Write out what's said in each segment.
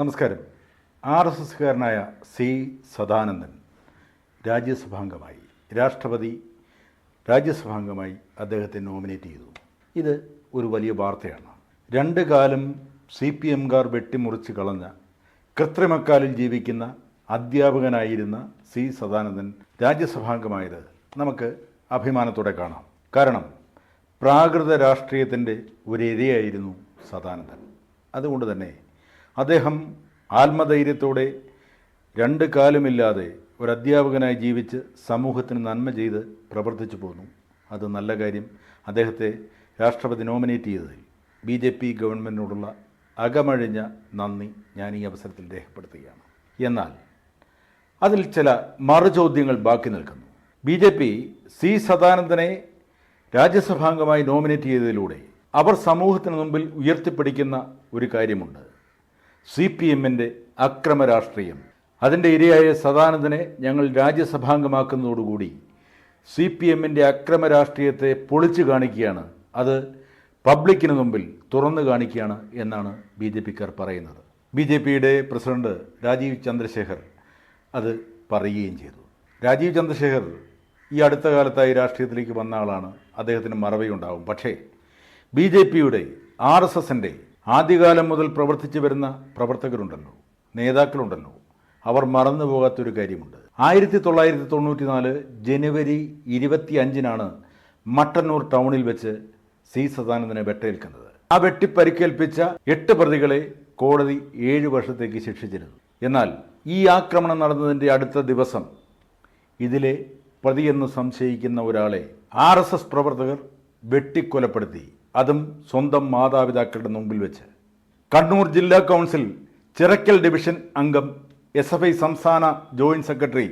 നമസ്കാരം. R S എസ്കാരനായ C Sadanandan രാജ്യസഭാംഗമായി രാഷ്ട്രപതി രാജ്യസഭാംഗമായി അദ്ദേഹത്തെ നോമിനേറ്റ് ചെയ്തു. ഇത് ഒരു വലിയ വാർത്തയാണ്. രണ്ട് കാലം സി പി എംകാർ വെട്ടിമുറിച്ച് കളഞ്ഞ കൃത്രിമക്കാലിൽ ജീവിക്കുന്ന അധ്യാപകനായിരുന്ന സി സദാനന്ദൻ രാജ്യസഭാംഗമായത് നമുക്ക് അഭിമാനത്തോടെ കാണാം. കാരണം പ്രാകൃത രാഷ്ട്രീയത്തിന്റെ ഒരു ഇരയായിരുന്നു സദാനന്ദൻ. അതുകൊണ്ട് തന്നെ അദ്ദേഹം ആത്മധൈര്യത്തോടെ രണ്ട് കാലുമില്ലാതെ ഒരു അധ്യാപകനായി ജീവിച്ച് സമൂഹത്തിന് നന്മ ചെയ്ത് പ്രവർത്തിച്ചു പോന്നു. അത് നല്ല കാര്യം. അദ്ദേഹത്തെ രാഷ്ട്രപതി നോമിനേറ്റ് ചെയ്തതിൽ ബി ജെ പി ഗവൺമെന്റിനോടുള്ള അകമഴിഞ്ഞ നന്ദി ഞാൻ ഈ അവസരത്തിൽ രേഖപ്പെടുത്തുകയാണ്. എന്നാൽ അതിൽ ചില മറുചോദ്യങ്ങൾ ബാക്കി നിൽക്കുന്നു. ബി ജെ പി സി സദാനന്ദനെ രാജ്യസഭാംഗമായി നോമിനേറ്റ് ചെയ്തതിലൂടെ അവർ സമൂഹത്തിന് മുമ്പിൽ ഉയർത്തിപ്പിടിക്കുന്ന ഒരു കാര്യമുണ്ട്. സി പി എമ്മിന്റെ അക്രമ രാഷ്ട്രീയം അതിന്റെ ഇരയായ സദാനന്ദനെ ഞങ്ങൾ രാജ്യസഭാംഗമാക്കുന്നതോടുകൂടി സി പി എമ്മിന്റെ അക്രമ രാഷ്ട്രീയത്തെ പൊളിച്ചു കാണിക്കുകയാണ്. അത് പബ്ലിക്കിന് മുമ്പിൽ തുറന്നു കാണിക്കുകയാണ് എന്നാണ് ബി ജെ പിക്കാർ പറയുന്നത്. ബി ജെ പിയുടെ പ്രസിഡന്റ് രാജീവ് ചന്ദ്രശേഖർ അത് പറയുകയും ചെയ്തു. രാജീവ് ചന്ദ്രശേഖർ ഈ അടുത്ത കാലത്തായി രാഷ്ട്രീയത്തിലേക്ക് വന്ന ആളാണ്. അദ്ദേഹത്തിന് മറവിയുണ്ടാവും. പക്ഷേ ബി ജെ പിയുടെ ആർ എസ് എസിന്റെ ആദ്യകാലം മുതൽ പ്രവർത്തിച്ചു വരുന്ന പ്രവർത്തകരുണ്ടല്ലോ നേതാക്കളുണ്ടല്ലോ. അവർ മറന്നു പോകാത്തൊരു കാര്യമുണ്ട്. ആയിരത്തി തൊള്ളായിരത്തി തൊണ്ണൂറ്റി നാല് ജനുവരി ഇരുപത്തി അഞ്ചിനാണ് മട്ടന്നൂർ ടൗണിൽ വെച്ച് സി സദാനന്ദനെ വെട്ടേൽക്കുന്നത്. ആ വെട്ടിപ്പരിക്കേൽപ്പിച്ച എട്ട് പ്രതികളെ കോടതി ഏഴ് വർഷത്തേക്ക് ശിക്ഷിച്ചിരുന്നു. എന്നാൽ ഈ ആക്രമണം നടന്നതിന്റെ അടുത്ത ദിവസം ഇതിലെ പ്രതിയെന്ന് സംശയിക്കുന്ന ഒരാളെ ആർ പ്രവർത്തകർ വെട്ടിക്കൊലപ്പെടുത്തി. അതും സ്വന്തം മാതാപിതാക്കളുടെ മുമ്പിൽ വെച്ച്. കണ്ണൂർ ജില്ലാ കൗൺസിൽ ചിറക്കൽ ഡിവിഷൻ അംഗം എസ് എഫ് ഐ സംസ്ഥാന joint secretary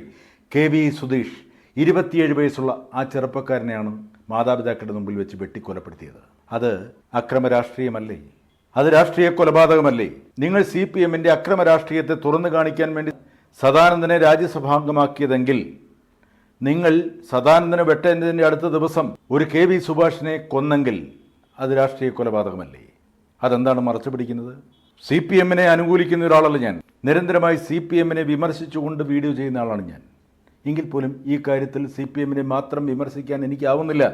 K V Sudheesh ഇരുപത്തിയേഴ് വയസ്സുള്ള ആ ചെറുപ്പക്കാരനെയാണ് മാതാപിതാക്കളുടെ മുമ്പിൽ വെച്ച് വെട്ടിക്കൊലപ്പെടുത്തിയത്. അത് അക്രമ രാഷ്ട്രീയമല്ലേ അത് രാഷ്ട്രീയ കൊലപാതകമല്ലേ? നിങ്ങൾ സി പി എമ്മിന്റെ അക്രമ രാഷ്ട്രീയത്തെ തുറന്നു കാണിക്കാൻ വേണ്ടി സദാനന്ദനെ രാജ്യസഭാംഗമാക്കിയതെങ്കിൽ നിങ്ങൾ സദാനന്ദനെ വെട്ടേണ്ടതിന്റെ അടുത്ത ദിവസം ഒരു കെ വി സുഭാഷിനെ കൊന്നെങ്കിൽ അത് രാഷ്ട്രീയ കൊലപാതകമല്ലേ? അതെന്താണ് മറച്ചു പിടിക്കുന്നത്? സി പി എമ്മിനെ അനുകൂലിക്കുന്ന ഒരാളല്ല ഞാൻ. നിരന്തരമായി സി പി എമ്മിനെ വിമർശിച്ചുകൊണ്ട് വീഡിയോ ചെയ്യുന്ന ആളാണ് ഞാൻ. എങ്കിൽ പോലും ഈ കാര്യത്തിൽ സി പി എമ്മിനെ മാത്രം വിമർശിക്കാൻ എനിക്കാവുന്നില്ല.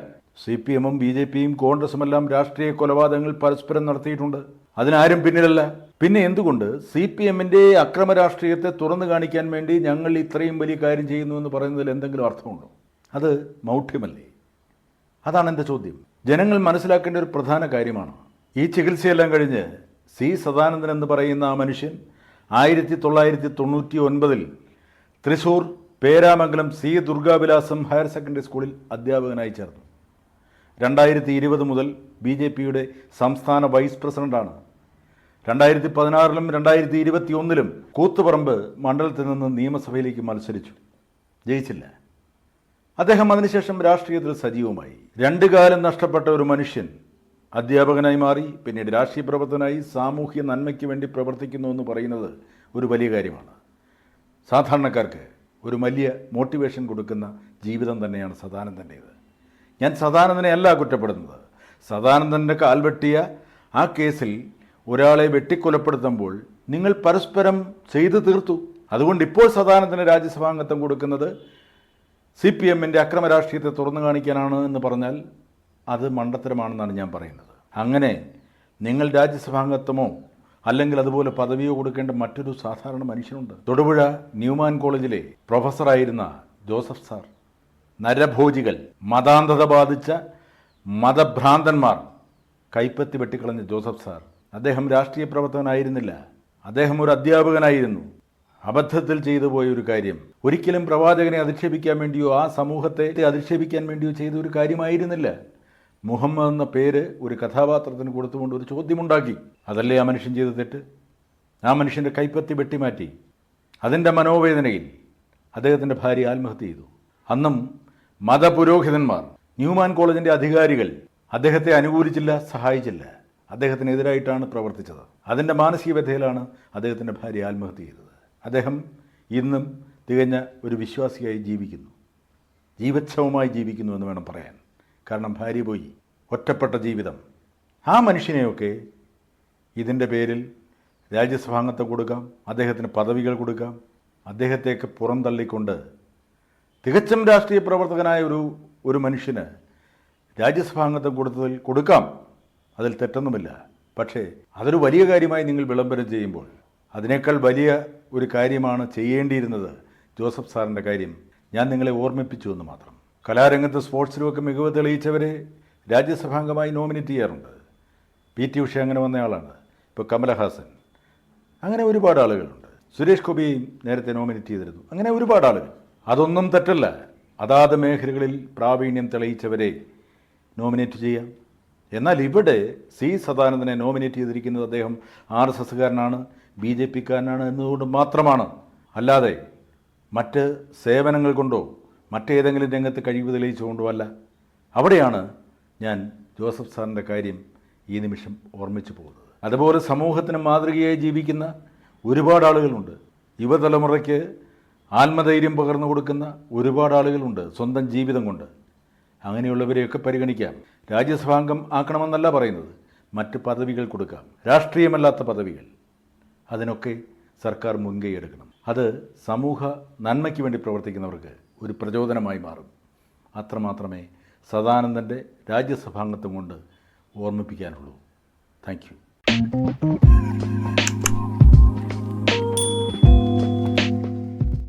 സി പി എമ്മും ബി ജെ പിയും കോൺഗ്രസുമെല്ലാം രാഷ്ട്രീയ കൊലപാതകങ്ങൾ പരസ്പരം നടത്തിയിട്ടുണ്ട്. അതിനാരും പിന്നിലല്ല. പിന്നെ എന്തുകൊണ്ട് സി പി എമ്മിന്റെ അക്രമ രാഷ്ട്രീയത്തെ തുറന്നു കാണിക്കാൻ വേണ്ടി ഞങ്ങൾ ഇത്രയും വലിയ കാര്യം ചെയ്യുന്നു എന്ന് പറയുന്നതിൽ എന്തെങ്കിലും അർത്ഥമുണ്ടോ? അത് മൗഢ്യമല്ലേ? അതാണ് എന്റെ ചോദ്യം. ജനങ്ങൾ മനസ്സിലാക്കേണ്ട ഒരു പ്രധാന കാര്യമാണ്. ഈ ചികിത്സയെല്ലാം കഴിഞ്ഞ് സി സദാനന്ദൻ എന്ന് പറയുന്ന ആ മനുഷ്യൻ ആയിരത്തി തൊള്ളായിരത്തി തൊണ്ണൂറ്റി ഒൻപതിൽ Thrissur Peramangalam C Durgavilasam higher secondary സ്കൂളിൽ അധ്യാപകനായി ചേർന്നു. രണ്ടായിരത്തി ഇരുപത് മുതൽ ബി ജെ പിയുടെ സംസ്ഥാന വൈസ് പ്രസിഡന്റാണ്. രണ്ടായിരത്തി പതിനാറിലും രണ്ടായിരത്തി ഇരുപത്തി ഒന്നിലും കൂത്തുപറമ്പ് മണ്ഡലത്തിൽ നിന്ന് നിയമസഭയിലേക്ക് മത്സരിച്ചു. ജയിച്ചില്ല. അദ്ദേഹം അതിനുശേഷം രാഷ്ട്രീയത്തിൽ സജീവമായി. രണ്ടു കാലം നഷ്ടപ്പെട്ട ഒരു മനുഷ്യൻ അധ്യാപകനായി മാറി പിന്നീട് രാഷ്ട്രീയ പ്രവർത്തനായി സാമൂഹ്യ നന്മയ്ക്ക് വേണ്ടി പ്രവർത്തിക്കുന്നു എന്ന് പറയുന്നത് ഒരു വലിയ കാര്യമാണ്. സാധാരണക്കാർക്ക് ഒരു വലിയ മോട്ടിവേഷൻ കൊടുക്കുന്ന ജീവിതം തന്നെയാണ് സദാനന്ദന്റേത് ഞാൻ സദാനന്ദനെ അല്ല കുറ്റപ്പെടുന്നത് സദാനന്ദന്റെ കാൽവെട്ടിയ ആ കേസിൽ ഒരാളെ വെട്ടിക്കൊലപ്പെടുത്തുമ്പോൾ നിങ്ങൾ പരസ്പരം ചെയ്തു തീർത്തു. അതുകൊണ്ട് ഇപ്പോൾ സദാനന്ദന് രാജ്യസഭാംഗത്വം കൊടുക്കുന്നത് സി പി എമ്മിന്റെ അക്രമ രാഷ്ട്രീയത്തെ തുറന്നു കാണിക്കാനാണ് എന്ന് പറഞ്ഞാൽ അത് മണ്ടത്തരമാണെന്നാണ് ഞാൻ പറയുന്നത്. അങ്ങനെ നിങ്ങൾ രാജ്യസഭാംഗത്വമോ അല്ലെങ്കിൽ അതുപോലെ പദവിയോ കൊടുക്കേണ്ട മറ്റൊരു സാധാരണ മനുഷ്യനുണ്ട്. തൊടുപുഴ ന്യൂമാൻ കോളേജിലെ പ്രൊഫസറായിരുന്ന ജോസഫ് സാർ. നരഭോജികൾ മതാന്ധത ബാധിച്ച മതഭ്രാന്തന്മാർ കൈപ്പത്തി വെട്ടിക്കളഞ്ഞ ജോസഫ് സാർ. അദ്ദേഹം രാഷ്ട്രീയ പ്രവർത്തകനായിരുന്നില്ല. അദ്ദേഹം ഒരു അധ്യാപകനായിരുന്നു. അബദ്ധത്തിൽ ചെയ്തു പോയ ഒരു കാര്യം. ഒരിക്കലും പ്രവാചകനെ അധിക്ഷേപിക്കാൻ വേണ്ടിയോ ആ സമൂഹത്തെ അധിക്ഷേപിക്കാൻ വേണ്ടിയോ ചെയ്ത ഒരു കാര്യമായിരുന്നില്ല. മുഹമ്മദ് എന്ന പേര് ഒരു കഥാപാത്രത്തിന് കൊടുത്തുകൊണ്ട് ഒരു ചോദ്യമുണ്ടാക്കി. അതല്ലേ ആ മനുഷ്യൻ ചെയ്ത തെറ്റ്? ആ മനുഷ്യന്റെ കൈപ്പത്തി വെട്ടിമാറ്റി. അതിന്റെ മനോവേദനയിൽ അദ്ദേഹത്തിന്റെ ഭാര്യ ആത്മഹത്യ ചെയ്തു. അന്നും മതപുരോഹിതന്മാർ ന്യൂമാൻ കോളേജിന്റെ അധികാരികൾ അദ്ദേഹത്തെ അനുകൂലിച്ചില്ല സഹായിച്ചില്ല. അദ്ദേഹത്തിനെതിരായിട്ടാണ് പ്രവർത്തിച്ചത്. അതിന്റെ മാനസിക വ്യഥയിലാണ് അദ്ദേഹത്തിന്റെ ഭാര്യ ആത്മഹത്യ ചെയ്തത്. അദ്ദേഹം ഇന്നും തികഞ്ഞ ഒരു വിശ്വാസിയായി ജീവിക്കുന്നു. ജീവച്ഛവമായി ജീവിക്കുന്നു എന്ന് വേണം പറയാൻ. കാരണം ഭാര്യ പോയി. ഒറ്റപ്പെട്ട ജീവിതം. ആ മനുഷ്യനെയൊക്കെ ഇതിന്റെ പേരിൽ രാജ്യസഭാംഗത്വം കൊടുക്കാം അദ്ദേഹത്തിന് പദവികൾ കൊടുക്കാം അദ്ദേഹത്തെയൊക്കെ പുറന്തള്ളിക്കൊണ്ട് തികച്ചും രാഷ്ട്രീയ പ്രവർത്തകനായ ഒരു ഒരു മനുഷ്യന് രാജ്യസഭാംഗത്വം കൊടുത്തതിൽ കൊടുക്കാം. അതിൽ തെറ്റൊന്നുമില്ല. പക്ഷേ അതൊരു വലിയ കാര്യമായി നിങ്ങൾ വിളംബരം ചെയ്യുമ്പോൾ അതിനേക്കാൾ വലിയ ഒരു കാര്യമാണ് ചെയ്യേണ്ടിയിരുന്നത്. ജോസഫ് സാറിന്റെ കാര്യം ഞാൻ നിങ്ങളെ ഓർമ്മിപ്പിച്ചു എന്ന് മാത്രം. കലാരംഗത്ത് സ്പോർട്സിലുമൊക്കെ മികവ് തെളിയിച്ചവരെ രാജ്യസഭാംഗമായി നോമിനേറ്റ് ചെയ്യാറുണ്ട്. പി ടി ഉഷ അങ്ങനെ വന്നയാളാണ് ഇപ്പോൾ കമലഹാസൻ. അങ്ങനെ ഒരുപാട് ആളുകളുണ്ട്. സുരേഷ് ഗോപിയും നേരത്തെ നോമിനേറ്റ് ചെയ്തിരുന്നു. അങ്ങനെ ഒരുപാട് ആളുകൾ. അതൊന്നും തെറ്റല്ല. അതാത് മേഖലകളിൽ പ്രാവീണ്യം തെളിയിച്ചവരെ നോമിനേറ്റ് ചെയ്യാം. എന്നാൽ ഇവിടെ സി സദാനന്ദനെ നോമിനേറ്റ് ചെയ്തിരിക്കുന്നത് അദ്ദേഹം ആർ എസ് എസ്സുകാരനാണ്. ബി ജെ പിക്കാരനാണ് എന്നതുകൊണ്ട് മാത്രമാണ്. അല്ലാതെ മറ്റ് സേവനങ്ങൾ കൊണ്ടോ മറ്റേതെങ്കിലും രംഗത്ത് കഴിവ് തെളിയിച്ചുകൊണ്ടോ അല്ല അവിടെയാണ് ഞാൻ ജോസഫ് സാറിന്റെ കാര്യം ഈ നിമിഷം ഓർമ്മിച്ചു പോകുന്നത്. അതുപോലെ സമൂഹത്തിന് മാതൃകയായി ജീവിക്കുന്ന ഒരുപാട് ആളുകളുണ്ട്. യുവതലമുറയ്ക്ക് ആത്മധൈര്യം പകർന്നു കൊടുക്കുന്ന ഒരുപാട് ആളുകളുണ്ട് സ്വന്തം ജീവിതം കൊണ്ട്. അങ്ങനെയുള്ളവരെയൊക്കെ പരിഗണിക്കാം. രാജ്യസഭാംഗം ആക്കണമെന്നല്ല പറയുന്നത്. മറ്റ് പദവികൾ കൊടുക്കാം. രാഷ്ട്രീയമല്ലാത്ത പദവികൾ. അതിനൊക്കെ സർക്കാർ മുൻകൈ എടുക്കണം. അത് സമൂഹ നന്മയ്ക്ക് വേണ്ടി പ്രവർത്തിക്കുന്നവർക്ക് ഒരു പ്രചോദനമായി മാറും. അത്രമാത്രമേ സദാനന്ദന്റെ രാജ്യസഭാംഗത്വം കൊണ്ട് ഓർമ്മിപ്പിക്കാനുള്ളൂ. Thank you.